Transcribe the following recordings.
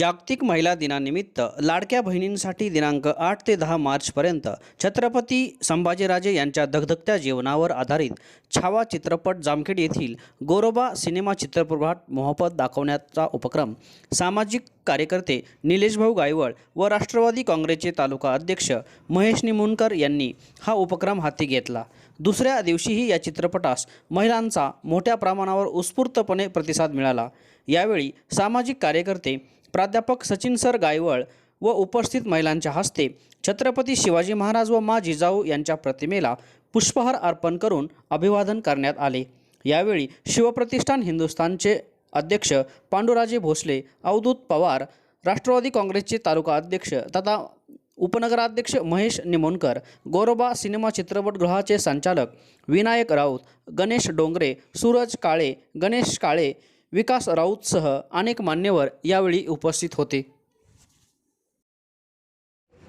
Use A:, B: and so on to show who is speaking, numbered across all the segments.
A: जागतिक महिला दिनानिमित्त लाडक्या बहिणींसाठी दिनांक आठ ते दहा मार्चपर्यंत छत्रपती संभाजीराजे यांच्या धगधगत्या जीवनावर आधारित छावा चित्रपट जामखेड येथील गोरोबा सिनेमा चित्रपटगृहात मोहफत दाखवण्याचा उपक्रम सामाजिक कार्यकर्ते निलेशभाऊ गायवळ व राष्ट्रवादी काँग्रेसचे तालुका अध्यक्ष महेश निमुनकर यांनी हा उपक्रम हाती घेतला दुसऱ्या दिवशीही या चित्रपटास महिलांचा मोठ्या प्रमाणावर उत्स्फूर्तपणे प्रतिसाद मिळाला यावेळी सामाजिक कार्यकर्ते प्राध्यापक सचिन सर गायवळ व उपस्थित महिलांच्या हस्ते छत्रपती शिवाजी महाराज व मा जिजाऊ यांच्या प्रतिमेला पुष्पहार अर्पण करून अभिवादन करण्यात आले यावेळी शिवप्रतिष्ठान हिंदुस्थानचे अध्यक्ष पांडुराजे भोसले अवधूत पवार राष्ट्रवादी काँग्रेसचे तालुका अध्यक्ष तथा उपनगराध्यक्ष महेश निमोणकर गोरोबा सिनेमा चित्रपटगृहाचे संचालक विनायक राऊत गणेश डोंगरे सूरज काळे गणेश काळे विकास राऊतसह अनेक मान्यवर यावेळी उपस्थित होते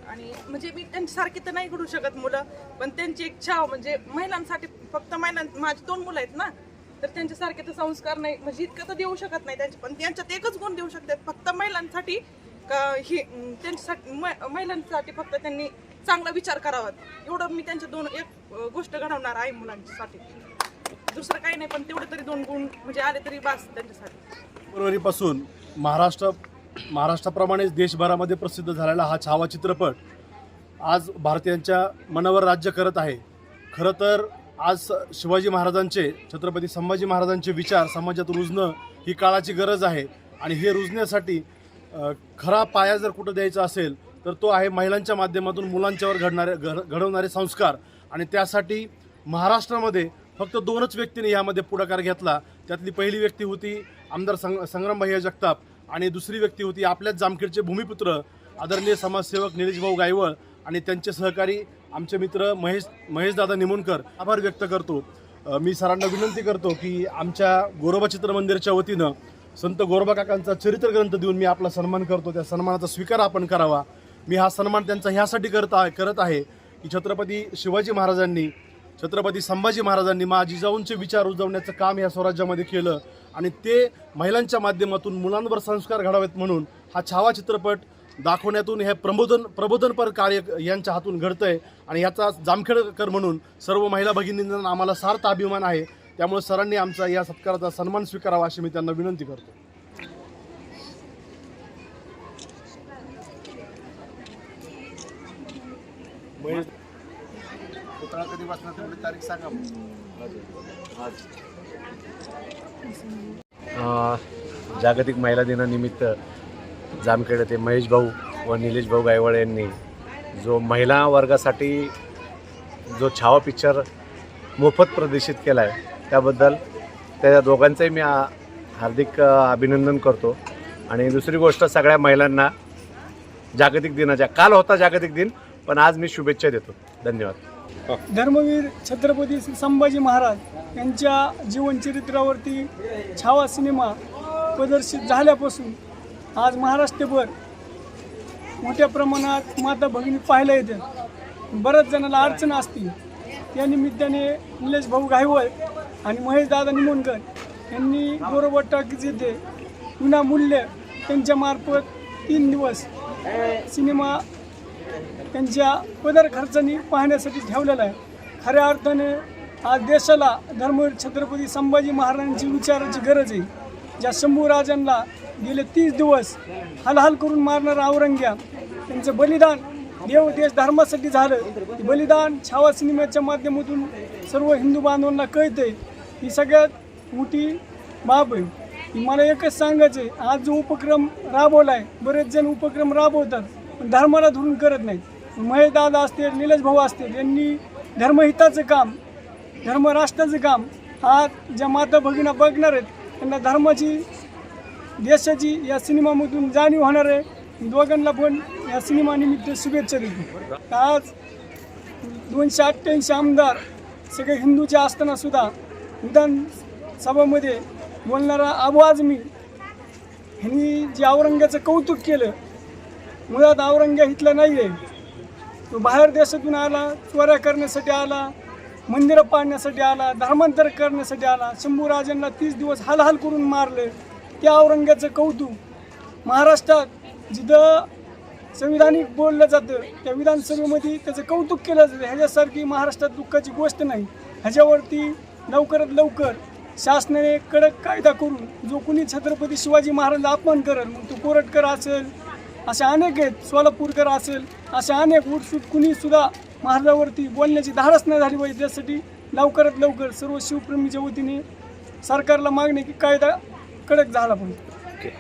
B: आणि म्हणजे मी त्यांच्यासारखी तर नाही घडू शकत मुलं पण त्यांची एक म्हणजे महिलांसाठी फक्त महिला माझी दोन मुलं आहेत ना तर त्यांच्यासारखे तर संस्कार नाही म्हणजे इतकं तर देऊ शकत नाही त्यांचे पण त्यांच्यात एकच गुण देऊ शकतात फक्त महिलांसाठी ही हे त्यांच्यासाठी महिलांसाठी फक्त त्यांनी चांगला विचार करावा एवढं मी त्यांच्या दोन एक गोष्ट घडवणार आहे मुलांसाठी दुसरं काही नाही पण तेवढे तरी दोन गुण म्हणजे आले तरी बास त्यांच्यासाठी
C: फेब्रुवारीपासून महाराष्ट्र महाराष्ट्राप्रमाणेच देशभरामध्ये प्रसिद्ध झालेला हा छावा चित्रपट आज भारतीयांच्या मनावर राज्य करत आहे खरं तर आज शिवाजी महाराजांचे छत्रपती संभाजी महाराजांचे विचार समाजात रुजणं ही काळाची गरज आहे आणि हे रुजण्यासाठी खरा पाया जर कुठं द्यायचा असेल तर तो आहे महिलांच्या माध्यमातून मुलांच्यावर घडणारे घडवणारे संस्कार आणि त्यासाठी महाराष्ट्रामध्ये फक्त दोनच व्यक्तीने यामध्ये पुढाकार घेतला त्यातली पहिली व्यक्ती होती आमदार संग संग्रामभाई जगताप आणि दुसरी व्यक्ती होती आपल्याच जामखेडचे भूमिपुत्र आदरणीय समाजसेवक निलेशभाऊ गायवळ आणि त्यांचे सहकारी आमचे मित्र महेश महेशदादा निमोणकर आभार व्यक्त करतो मी सरांना विनंती करतो की आमच्या गोरोबा चित्र मंदिरच्या वतीनं संत गोरोबा काकांचा चरित्र ग्रंथ देऊन मी आपला सन्मान करतो त्या सन्मानाचा स्वीकार आपण करावा मी हा सन्मान त्यांचा ह्यासाठी करत आहे करत आहे की छत्रपती शिवाजी महाराजांनी छत्रपती संभाजी महाराजांनी मा जिजाऊंचे विचार उजवण्याचं काम या स्वराज्यामध्ये केलं आणि ते महिलांच्या माध्यमातून मुलांवर संस्कार घडावेत म्हणून हा छावा चित्रपट दाखवण्यातून हे प्रबोधन प्रबोधनपर कार्य यांच्या हातून घडतं आहे आणि याचा जामखेडकर म्हणून सर्व महिला भगिनींना आम्हाला सार्थ अभिमान आहे त्यामुळे सरांनी आमचा या सत्काराचा सन्मान स्वीकारावा अशी मी त्यांना विनंती करतो
D: पुतळा कधी वाचणार म्हणजे तारीख सांगा जागतिक महिला दिनानिमित्त जामखेड येथे महेश भाऊ व निलेश भाऊ गायवाळ यांनी जो महिला वर्गासाठी जो छावा पिक्चर मोफत प्रदर्शित केला आहे त्याबद्दल त्या दोघांचंही मी हार्दिक अभिनंदन करतो आणि दुसरी गोष्ट सगळ्या महिलांना जागतिक दिनाच्या काल होता जागतिक दिन पण आज मी शुभेच्छा देतो धन्यवाद
E: धर्मवीर छत्रपती संभाजी महाराज यांच्या जीवनचरित्रावरती छावा सिनेमा प्रदर्शित झाल्यापासून आज महाराष्ट्रभर मोठ्या प्रमाणात माता भगिनी पाहायला येतात बऱ्याच जणाला अडचण असतील या निमित्ताने निलेश भाऊ गायवळ आणि महेश दादा निमोणकर यांनी बरोबर टाकीज येथे विनामूल्य त्यांच्यामार्फत तीन दिवस सिनेमा त्यांच्या पदर पाहण्यासाठी ठेवलेला आहे खऱ्या अर्थाने आज देशाला धर्मवीर छत्रपती संभाजी महाराजांची विचाराची गरज आहे ज्या शंभूराजांना गेले तीस दिवस हलहल करून मारणारा औरंग्या त्यांचं बलिदान देव देश धर्मासाठी झालं बलिदान छावा सिनेमाच्या माध्यमातून सर्व हिंदू बांधवांना कळते ही सगळ्यात मोठी बाब आहे मला एकच सांगायचं आहे आज जो उपक्रम राबवला आहे बरेच जण उपक्रम राबवतात धर्माला धरून करत नाहीत महेशदादा असतील निलेश भाऊ असतील यांनी धर्महिताचं काम धर्मराष्ट्राचं काम आज ज्या माता भगिना बघणार आहेत त्यांना धर्माची देशाची या सिनेमामधून जाणीव होणार आहे दोघांना पण या सिनेमानिमित्त शुभेच्छा देतो आज दोनशे अठ्ठ्याऐंशी आमदार सगळे हिंदूचे असतानासुद्धा विधानसभामध्ये बोलणारा आबू आजमी ह्यांनी जे औरंगाचं कौतुक केलं मुळात औरंग्या इथला नाही आहे तो बाहेर देशातून आला चोऱ्या करण्यासाठी आला मंदिरं पाडण्यासाठी आला धर्मांतर करण्यासाठी आला शंभूराजांना तीस दिवस हालहाल करून मारले त्या औरंग्याचं कौतुक महाराष्ट्रात जिथं संविधानिक बोललं जातं त्या विधानसभेमध्ये त्याचं कौतुक केलं जातं ह्याच्यासारखी महाराष्ट्रात दुःखाची गोष्ट नाही ह्याच्यावरती लवकरात लवकर शासनाने कडक कायदा करून जो कुणी छत्रपती शिवाजी महाराजांचा अपमान करेल मग तो कोरटकर असेल अशा अनेक आहेत सोलापूरकर असेल अशा अनेक उठसूट कुणीसुद्धा महाराजावरती बोलण्याची धाडस नाही झाली पाहिजे त्यासाठी लवकरात लवकर सर्व शिवप्रेमीच्या वतीने सरकारला मागणे की कायदा कडक झाला पाहिजे